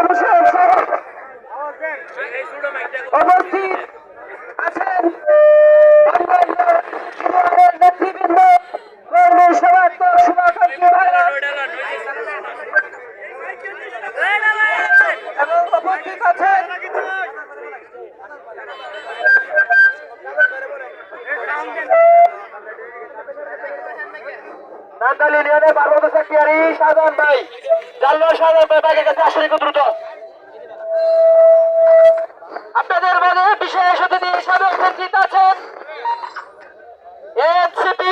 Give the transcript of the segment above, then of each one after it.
হোসেন সাহেব উপস্থিত আছেন অন্যান্য ইউনিয়নের নেতৃবৃন্দ কর্মী সমর্থক শুভাকাঙ্ক্ষী ভাইরা এবং উপস্থিত আছেন দ্রুত। আপনাদের মাঝে বিশেষ অতিথি হিসাবে উপস্থিত আছেন। এনসিপি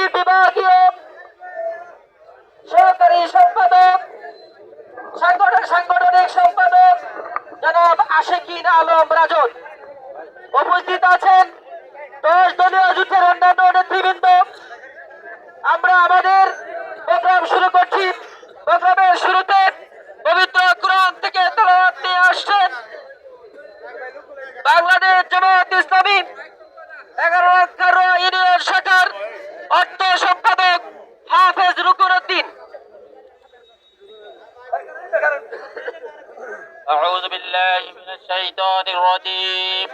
সম্পাদক, সাংগঠনিক সাংগঠনিক সম্পাদক জনাব আশিকিন আলম রাজন। উপস্থিত আছেন দশ দলীয় যুদ্ধের অন্যান্য নেতৃবৃন্দ। আমরা আমাদের প্রোগ্রাম শুরু করছি প্রোগ্রামের শুরুতে পবিত্র কোরআন থেকে তেলাওয়াত নিয়ে আসছেন বাংলাদেশ জামায়াত ইসলামী এগারো এগারো ইউনিয়ন শাখার অর্থ সম্পাদক হাফেজ রুকুরউদ্দিন أعوذ بالله من الشيطان الرجيم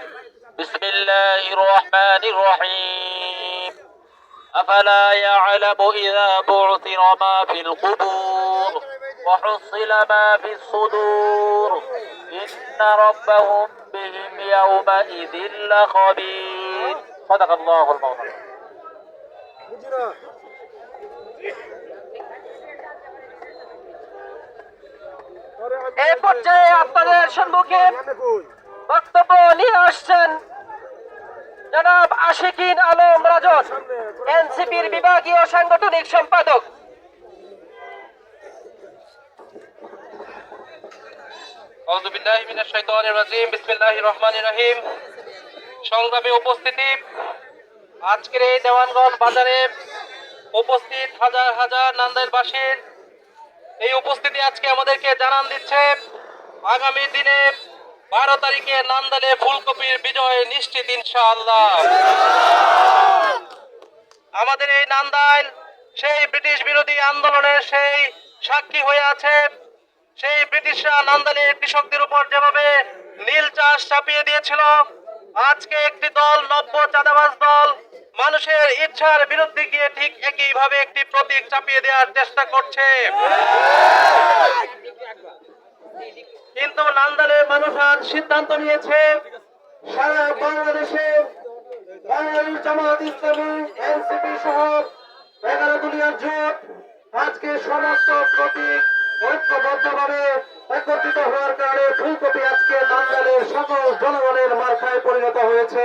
بسم الله الرحمن الرحيم أفلا يعلم إذا بعثر ما في القبور وحصل ما في الصدور إن ربهم بهم يومئذ لخبير صدق الله المولانا এই পর্যায়ে আপনাদের সম্মুখে বক্তব্য নিয়ে আসছেন জনাব আশিকিন আলম রাজন এনসিপির বিভাগীয় সাংগঠনিক সম্পাদক। সংগ্রামী উপস্থিতি। আজকের এই দেওয়ানগঞ্জ বাজারে উপস্থিত হাজার হাজার নান্দাইলবাসীর এই উপস্থিতি আজকে আমাদেরকে জানান দিচ্ছে। আগামী দিনে বারো তারিখে নান্দালে ফুলকপির বিজয় নিশ্চিত ইনশাআল্লাহ। আমাদের এই নান্দাইল, সেই ব্রিটিশ বিরোধী আন্দোলনের সেই সাক্ষী হয়ে আছে। সেই ব্রিটিশরা নান্দালে কৃষকদের উপর যেভাবে নীল চাষ চাপিয়ে দিয়েছিল, আজকে একটি দল, নব্য চাঁদাবাজ দল, মানুষের ইচ্ছার বিরুদ্ধে গিয়ে ঠিক একইভাবে একটি প্রতীক চাপিয়ে দেওয়ার চেষ্টা করছে। কিন্তু নান্দালের মানুষ আজ সিদ্ধান্ত নিয়েছে, সারা বাংলাদেশে বাংলাদেশ জামাত ইসলামী, এনসিপি সহ এগারো দলীয় জোট আজকে সমস্ত প্রতীক ঐক্যবদ্ধভাবে একত্রিত হওয়ার কারণে ফুলকপি আজকে নান্দালের সকল জনগণের মার্কায় পরিণত হয়েছে।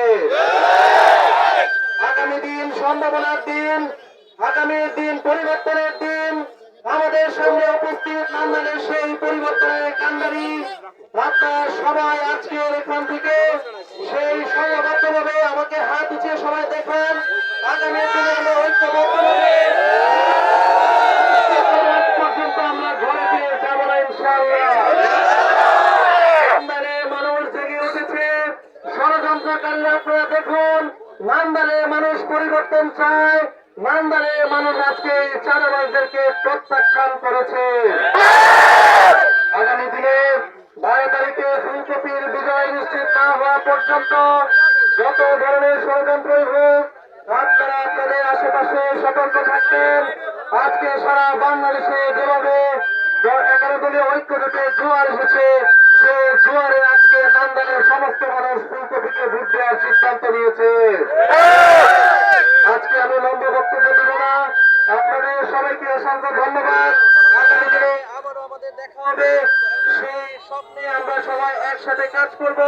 আগামী দিন সম্ভাবনার দিন আগামী দিন পরিবর্তনের দিন, আমাদের সামনে সেই পরিবর্তনের কান্ডারি আপনার সবাই আজকের এখান থেকে সেই সংঘবদ্ধভাবে আমাকে হাত উঠিয়ে সবাই দেখান। আগামী জেগে উঠেছে। আপনারা দেখুন নান্দালে মানুষ পরিবর্তন চায়। নান্দালে মানুষ আজকে এই চাঁদাবাজদেরকে প্রত্যাখ্যান করেছে। আগামী দিনে বারো তারিখে ফুলকপির বিজয় নিশ্চিত না হওয়া পর্যন্ত যত ধরনের ষড়যন্ত্রই হোক, আপনারা আপনাদের আশেপাশে সতর্ক থাকবেন। আজকে সারা বাংলাদেশে যেভাবে এগারো দলীয় ঐক্য জোটে জোয়ার এসেছে সেই জোয়ারে আজকে নান্দালের সমস্ত মানুষ ফুলকপিকে ভোট দেওয়ার সিদ্ধান্ত নিয়েছে। আজকে আমি লম্বা বক্তব্য দেব না। আপনাদের সবাইকে অসংখ্য ধন্যবাদ। একসাথে কাজ করব।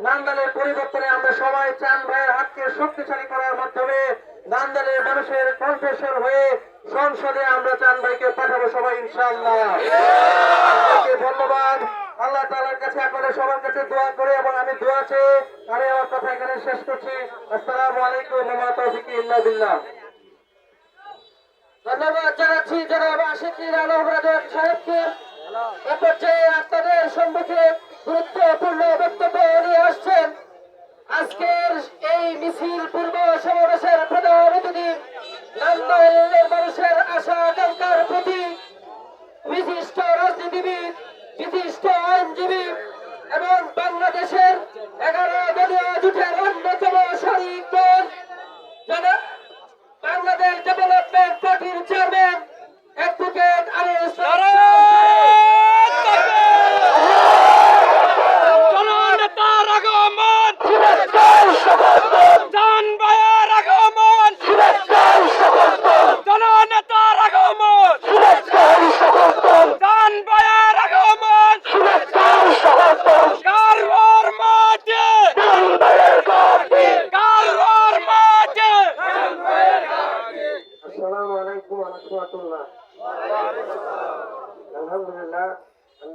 নান্দালের পরিবর্তনে আমরা সবাই চান ভাইয়ের হাতকে শক্তিশালী করার মাধ্যমে নান্দালের মানুষের কণ্ঠস্বর হয়ে সংসদে আমরা চান ভাইকে পাঠাবো সবাই, ইনশাআল্লাহ। সবাইকে ধন্যবাদ। আল্লাহ তাআলার কাছে আপনাদের সবার কাছে দোয়া করে এবং আমি দোয়া চেয়ে আমি আমার কথা এখানে শেষ করছি। আসসালামু আলাইকুম ধন্যবাদ জানাচ্ছি জনাব সাহেবকে। আপনাদের সম্মুখে গুরুত্বপূর্ণ বক্তব্য নিয়ে আসছেন। আজকের এই মিছিল পূর্ব সমাবেশের প্রধান অতিথি নান্দাইলের মানুষের আশা আকাঙ্ক্ষার প্রতি বিশিষ্ট রাজনীতিবিদ, বিশিষ্ট আইনজীবী এবং বাংলাদেশের এগারো দলীয় জোটের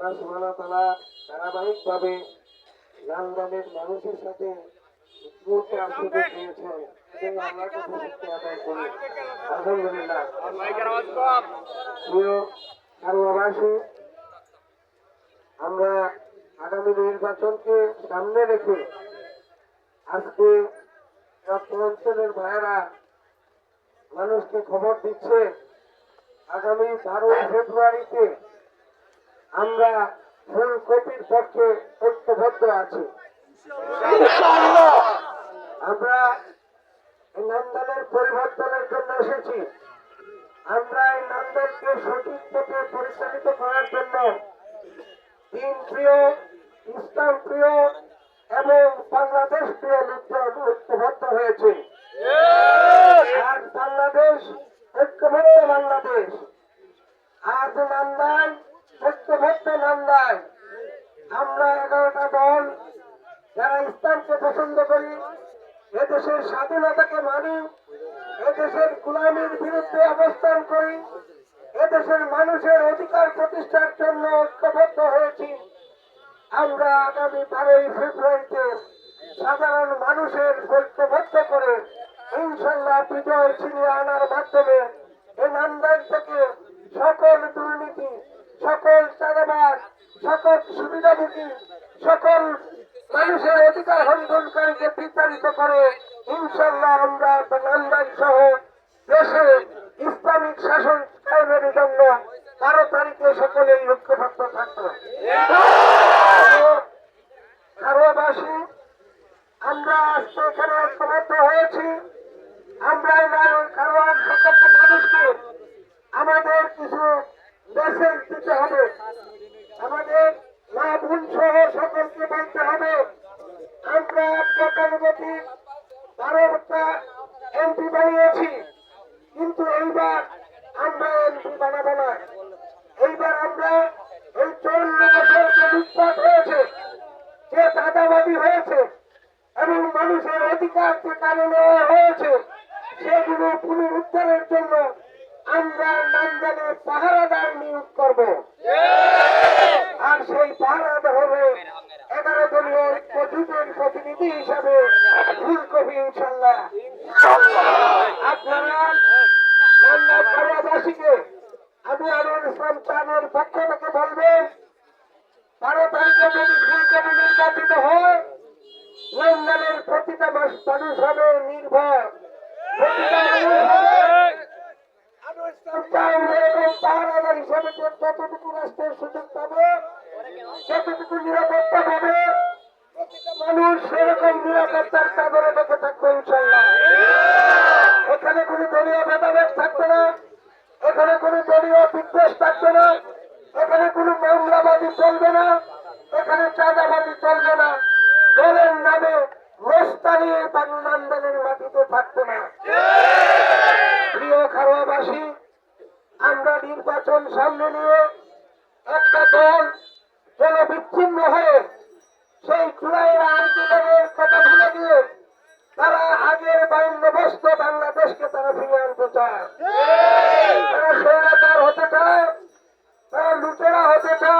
আল্লাহ সুবহানাহু ওয়া তাআলা ধারাবাহিকভাবে লালবাগের মানুষের সাথে আসতে দিয়েছেন সেই আল্লাহকে শুকরিয়া আদায় করি। আলহামদুলিল্লাহ। প্রিয় কারুয়াবাসী আমরা আগামী নির্বাচনকে সামনে রেখে আজকে অঞ্চলের ভাইয়েরা মানুষকে খবর দিচ্ছে আগামী বারোই ফেব্রুয়ারিতে আমরা ফুলকপির পক্ষে ঐক্যবদ্ধ আছি। আমরা এই নান্দালের পরিবর্তনের জন্য এসেছি। আমরা এই নান্দালকে সঠিক পথে পরিচালিত করার জন্য দিন প্রিয় ইসলাম প্রিয় এবং বাংলাদেশ প্রিয় লোকজন ঐক্যবদ্ধ হয়েছে। আজ বাংলাদেশ ঐক্যবদ্ধ বাংলাদেশ। আজ নান্দায় ঐক্যবদ্ধ নান্দায় আমরা এগারোটা দল যারা ইসলামকে পছন্দ করি, এদেশের স্বাধীনতাকে মানি, এদেশের বিরুদ্ধে অবস্থান করি, এদেশের মানুষের অধিকার প্রতিষ্ঠার জন্য ঐক্যবদ্ধ হয়েছি। আমরা আগামী বারোই ফেব্রুয়ারিতে সাধারণ মানুষের ঐক্যবদ্ধ করে ইনশাল্লাহ বিজয় ছিনিয়ে আনার মাধ্যমে এই নান্দাইল থেকে সকল দুর্নীতি সকল চাঁদাবাদ সকল সুবিধাভোগী, সকল মানুষের অধিকার হন্দনকারীকে বিতাড়িত করে ইনশাল্লাহ আমরা নান্দাইল সহ দেশে ইসলামিক শাসন কায়েমের জন্য বারো তারিখে সকলেই ঐক্যবদ্ধ থাকব। আমরা আজকে এখানে ঐক্যবদ্ধ হয়েছি। আমরা খারোয়ার সকল মানুষকে আমাদের কিছু মেসেজ দিতে হবে। আমাদের মা বোন সহ সকলকে বলতে হবে, আমরা গতানুগতিক বারোটা এমপি বানিয়েছি, কিন্তু এইবার আমরা এমপি বানাবো না। এইবার আমরা এই চৌন্ন বছর যে লুটপাট হয়েছে, যে চাঁদাবাদী হয়েছে, এবং মানুষের অধিকার যে কারণে হয়েছে, সেগুলো পুনরুদ্ধারের জন্য আমরা নামজানে পাহারাদার নিয়োগ করব। আর সেই পাহারাদার হবে এগারো দলীয় প্রতিদিন প্রতিনিধি হিসাবে ফুলকপি ইনশাল্লাহ। আপনারা খাওয়াবাসীকে আমি আনোয়ার ইসলাম চানের পক্ষ থেকে বলবেন বারো তারিখে যদি ফুলকপি নির্বাচিত হয় লন্ডনের প্রতিটা মাস মানুষ হবে নির্ভর। প্রতিটা মানুষ হবে পাহারাদার হিসাবে যতটুকু রাষ্ট্রের সুযোগ পাবে যতটুকু নিরাপত্তা পাবে। মানুষ সেরকম নিরাপত্তার চাদরে নির্বাচন সামনে নিয়ে একটা দল যেন বিচ্ছিন্ন হয়ে সেই চূড়াইয়ের আন্দোলনের কথা ভুলে দিয়ে তারা আগের বান্দোবস্ত বাংলাদেশকে তারা ফিরে আনতে চায়। তারা সৈরাচার হতে চায় তারা লুটেরা হতে চায়।